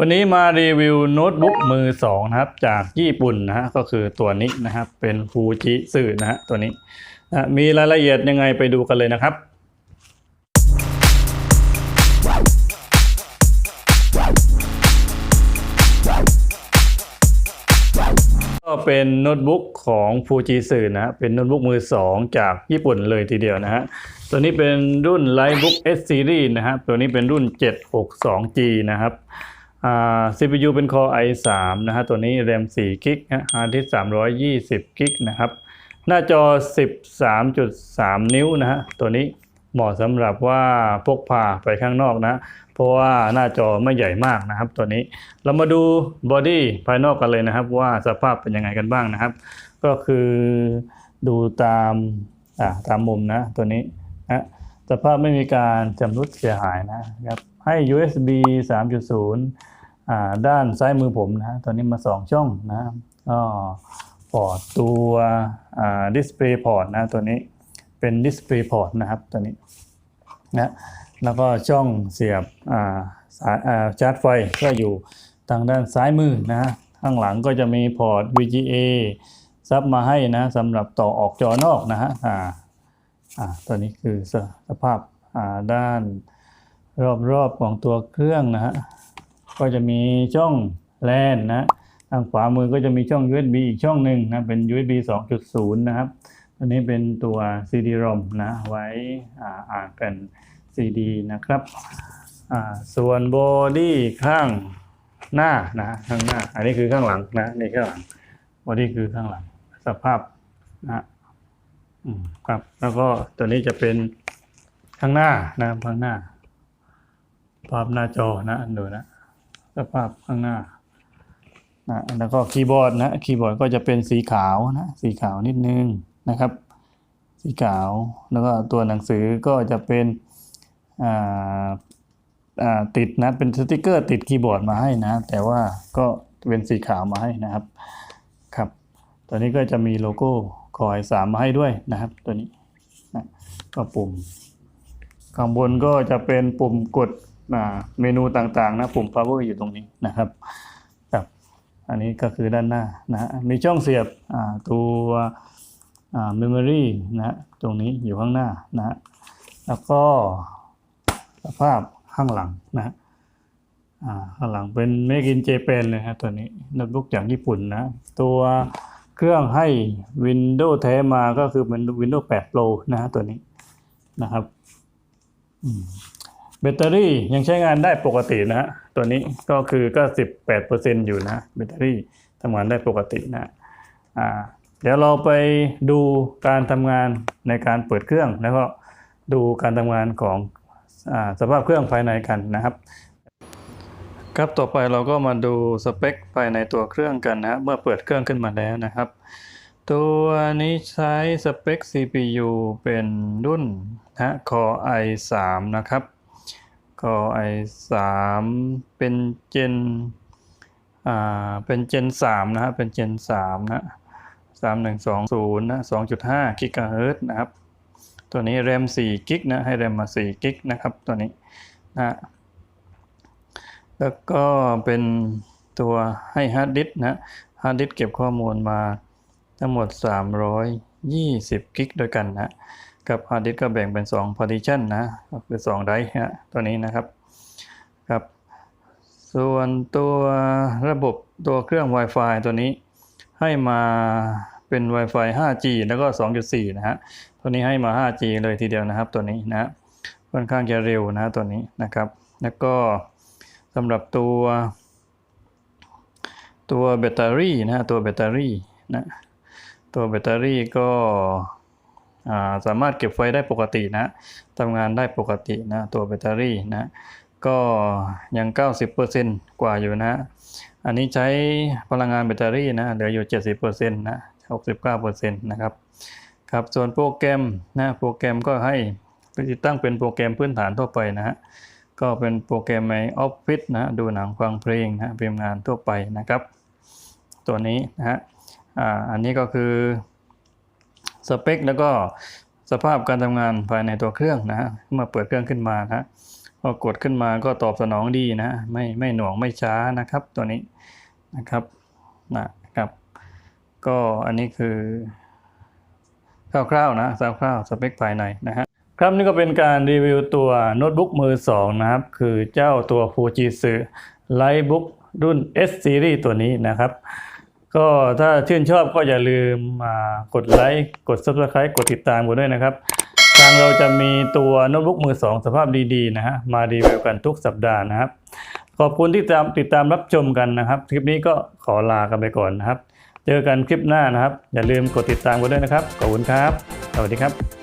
วันนี้มารีวิวโน้ตบุ๊กมือสองนะครับ จากญี่ปุ่นนะฮะก็คือตัวนี้นะครับ เป็นฟูจิสึนะฮะตัวนี้นะมีรายละเอียดยังไงไปดูกันเลยนะครับ ก็เป็นโน้ตบุ๊กของฟูจิสึนะฮะเป็นโน้ตบุ๊กมือสองจากญี่ปุ่นเลยทีเดียวนะฮะตัวนี้เป็นรุ่น Lightbook S Series นะฮะตัวนี้เป็นรุ่น 762G นะครับ อ่า CPU เป็น Core i3 นะฮะตัวนี้ RAM 4 g b ฮะ Hard Disk 320 g b นะครับ หน้าจอ 13.3 นิ้วนะฮะตัวนี้เหมาะสำหรับว่าพกพาไปข้างนอกนะ เพราะว่าหน้าจอไม่ใหญ่มากนะครับ ตัวนี้เรามาดูบอดี้ภายนอกกันเลยนะครับ ว่าสภาพเป็นยังไงกันบ้างนะครับ ก็คือดูตามอ่าตามมุมนะตัวนี้นะสภาพไม่มีการจำรุดเสียหายนะครับให้ USB 3.0 ด้านซ้ายมือผมนะตัวนี้มา 2 ช่องนะก็พอร์ตตัวอ่า display port นะตัวนี้เป็น display port นะครับตัวนี้นะแล้วก็ช่องเสียบาสายาชาร์จไฟก็อยู่ทางด้านซ้ายมือนะข้างหลังก็จะมีพอร์ต VGA ซับมาให้นะสำหรับต่อออกจอนอกนะฮะอ่าอ่าตัวนี้คือสภาพาด้านรอบๆของตัวเครื่องนะฮะ ก็จะมีช่องแลนนะทางขวามือก็จะมีช่อง USB อีกช่องหนึ่งนะเป็น USB 2.0 นะครับอันนี้เป็นตัว CD-ROM นะไว้อ่าอ่นเป็น CD นะครับส่วนบอดี้ข้างหน้านะข้างหน้า อันนี้คือข้างหลังนะนี่ข้างหลังบอดี้คือข้างหลังสภาพนะครับ แล้วก็ตัวนี้จะเป็นข้างหน้านะข้างหน้าภาพหน้าจอนะดูนะ สภาพข้างหน้านะแล้วก็คีย์บอร์ดนะคีย์บอร์ดก็จะเป็นสีขาวนะสีขาวนิดนึงนะครับ สีขาวแล้วก็ตัวหนังสือก็จะเป็นอ่าอ่าติดนะเป็นสติกเกอร์ติดคีย์บอร์ดมาให้นะ แต่ว่าก็เป็นสีขาวมาให้นะครับครับตัวนี้ก็จะมีโลโก้คอยสามมาให้ด้วยนะครับ ตัวนี้นะก็ปุ่มข้างบนก็จะเป็นปุ่มกด เมนูต่างๆนะปุ่ม power อยู่ตรงนี้นะครับครับอันนี้ก็คือด้านหน้านะมีช่องเสียบตัวอ่า memory นะตรงนี้อยู่ข้างหน้านะแล้วก็สภาพข้างหลังนะฮะอ่าข้างหลังเป็น make in Japan เลยฮะตัวนี้โน้ตบุ๊กจากญี่ปุ่นนะตัวเครื่องให้ Windows แท้มาก็คือเป็น Windows 8 Pro นะฮะตัวนี้นะครับ แบตเตอรี่ยังใช้งานได้ปกตินะฮะตัวนี้ก็คือก็สิบแปดเปอร์เซ็นอยู่นะแบตเตอรี่ทำงานได้ปกตินะอ่าเดี๋ยวเราไปดูการทำงานในการเปิดเครื่องแล้วก็ดูการทำงานของอสภาพเครื่องภายในกันนะครับ ครับต่อไปเราก็มาดูสเปคภายในตัวเครื่องกันนะฮะเมื่อเปิดเครื่องขึ้นมาแล้วนะครับ ตัวนี้ใช้สเปค CPU เป็นรุ่นนะ Core i3 นะครับ Core i3 เป็นเจนอ่าเป็นเจน3นะฮะเป็นเจน3นะ3120นะ2.5 GHz นะครับ ตัวนี้ RAM 4 g b นะให้ RAM มา4 g b นะครับตัวนี้นะแล้วก็เป็นตัวให้ฮาร์ดดิสนะฮาร์ดดิสเก็บข้อมูลมาทั้งหมด 320 กิกด้วยกันนะ กับฮาร์ดดิสก์ก็แบ่งเป็น2 partition นะก็คือ2ไดร์ฮะตัวนี้นะครับครับ ส่วนตัวระบบตัวเครื่อง Wi-Fi ตัวนี้ให้มาเป็น Wi-Fi 5G แล้วก็ 2.4 นะฮะตัวนี้ให้มา 5G เลยทีเดียวนะครับตัวนี้นะค่อนข้างจะเร็วนะตัวนี้นะครับ แล้วก็สำหรับตัวตัวแบตเตอรี่นะตัวแบตเตอรี่นะตัวแบตเตอรี่ก็ สามารถเก็บไฟได้ปกตินะทำงานได้ปกตินะตัวแบตเตอรี่นะก็ยัง 90%กว่าอยู่นะอันนี้ใช้พลังงานแบตเตอรี่นะเหลืออยู่ 70%นะ69%นะครับครับส่วนโปรแกรมนะโปรแกรมก็ให้ติดตั้งเป็นโปรแกรมพื้นฐานทั่วไปนะฮะก็เป็นโปรแกรมในออฟฟิศนะดูหนังฟังเพลงนะพิมพ์งานทั่วไปนะครับ ตัวนี้นะฮะอ่าอันนี้ก็คือ สเปค แล้วก็สภาพการทำงานภายในตัวเครื่องนะฮะเมื่อเปิดเครื่องขึ้นมานะฮะพอกดขึ้นมาก็ตอบสนองดีนะไม่ไม่หน่วงไม่ช้านะครับตัวนี้นะครับนะครับ ก็อันนี้คือคร่าวๆนะคร่าวๆสเปคภายในนะฮะครับนี่ก็เป็นการรีวิวตัวโน้ตบุ๊กมือสองนะครับ คือเจ้าตัว Fujitsu Lightbook รุ่น S Series ตัวนี้นะครับ ก็ถ้าชื่นชอบก็อย่าลืมกดไลค์กด Subscribe กดติดตามกันด้วยนะครับ ทางเราจะมีตัวโน้ตบุ๊กมือสองสภาพดีๆนะฮะมารีวิวกันทุกสัปดาห์นะครับ ขอบคุณที่ตามติดตามรับชมกันนะครับ คลิปนี้ก็ขอลากันไปก่อนนะครับ เจอกันคลิปหน้านะครับ อย่าลืมกดติดตามกันด้วยนะครับขอบคุณครับ สวัสดีครับ